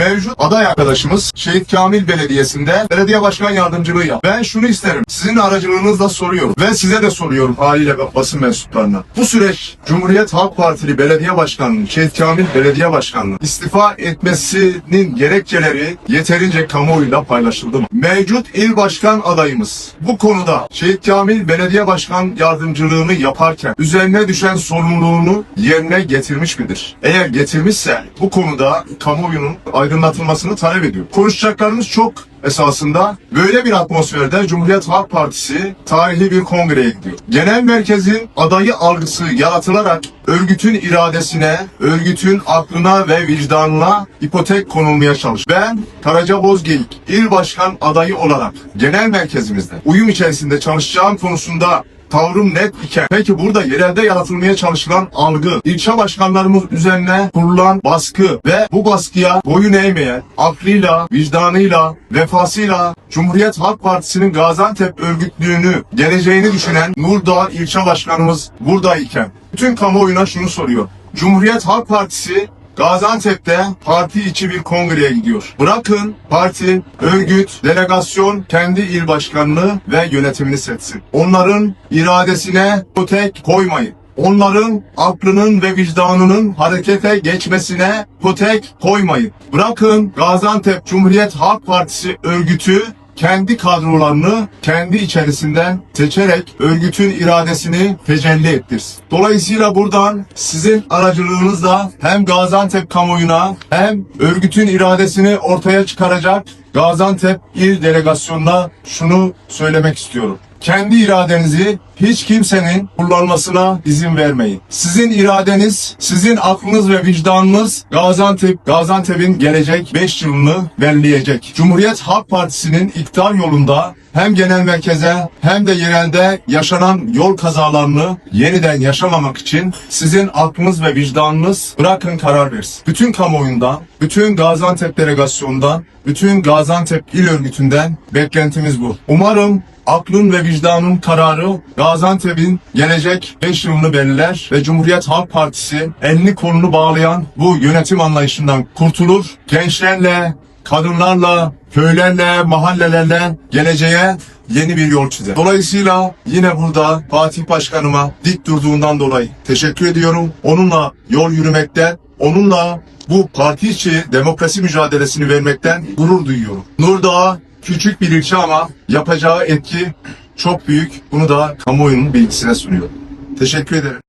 Mevcut aday arkadaşımız Şehit Kamil Belediyesi'nde belediye başkan yardımcılığı yap. Ben şunu isterim. Sizin aracılığınızla soruyorum ve size de soruyorum haliyle basın mensuplarına. Bu süreç Cumhuriyet Halk Partili Belediye Başkanı'nın, Şehit Kamil Belediye Başkanı'nın istifa etmesinin gerekçeleri yeterince kamuoyuyla paylaşıldı mı? Mevcut il başkan adayımız bu konuda Şehit Kamil Belediye Başkan yardımcılığını yaparken üzerine düşen sorumluluğunu yerine getirmiş midir? Eğer getirmişse bu konuda kamuoyunun aydınlatılmasını talep ediyor. Konuşacaklarımız çok esasında böyle bir atmosferde Cumhuriyet Halk Partisi tarihi bir kongreye gidiyor. Genel merkezin adayı algısı yaratılarak örgütün iradesine, örgütün aklına ve vicdanına ipotek konulmaya çalış. Ben Karaca Bozgeyik il başkan adayı olarak genel merkezimizde uyum içerisinde çalışacağım konusunda tavrım net iken peki burada yerelde yaratılmaya çalışılan algı, ilçe başkanlarımız üzerine kurulan baskı ve bu baskıya boyun eğmeyen, aklıyla, vicdanıyla, vefasıyla Cumhuriyet Halk Partisi'nin Gaziantep örgütlüğünü, geleceğini düşünen Nurdağ ilçe başkanımız buradayken bütün kamuoyuna şunu soruyor. Cumhuriyet Halk Partisi Gaziantep'te parti içi bir kongreye gidiyor. Bırakın parti, örgüt, delegasyon kendi il başkanlığı ve yönetimini seçsin. Onların iradesine potek koymayın. Onların aklının ve vicdanının harekete geçmesine potek koymayın. Bırakın Gaziantep Cumhuriyet Halk Partisi örgütü kendi kadrolarını kendi içerisinden seçerek örgütün iradesini tecelli ettirsin. Dolayısıyla buradan sizin aracılığınızla hem Gaziantep kamuoyuna hem örgütün iradesini ortaya çıkaracak Gaziantep il delegasyonuna şunu söylemek istiyorum. Kendi iradenizi hiç kimsenin kullanmasına izin vermeyin. Sizin iradeniz, sizin aklınız ve vicdanınız Gaziantep, Gaziantep'in gelecek 5 yılını belirleyecek. Cumhuriyet Halk Partisi'nin iktidar yolunda hem genel merkeze hem de yerelde yaşanan yol kazalarını yeniden yaşamamak için sizin aklınız ve vicdanınız bırakın karar versin. Bütün kamuoyundan, bütün Gaziantep delegasyonundan, bütün Gaziantep il örgütünden beklentimiz bu. Umarım aklın ve vicdanın kararı Gaziantep'in gelecek 5 yılını belirler ve Cumhuriyet Halk Partisi elini kolunu bağlayan bu yönetim anlayışından kurtulur. Gençlerle, kadınlarla, köylerle, mahallelerle geleceğe yeni bir yol çizer. Dolayısıyla yine burada Fatih Başkanıma dik durduğundan dolayı teşekkür ediyorum. Onunla yol yürümekten, onunla bu parti içi demokrasi mücadelesini vermekten gurur duyuyorum. Nurdağ küçük bir ilçe ama yapacağı etki çok büyük. Bunu da kamuoyunun bilgisine sunuyorum. Teşekkür ederim.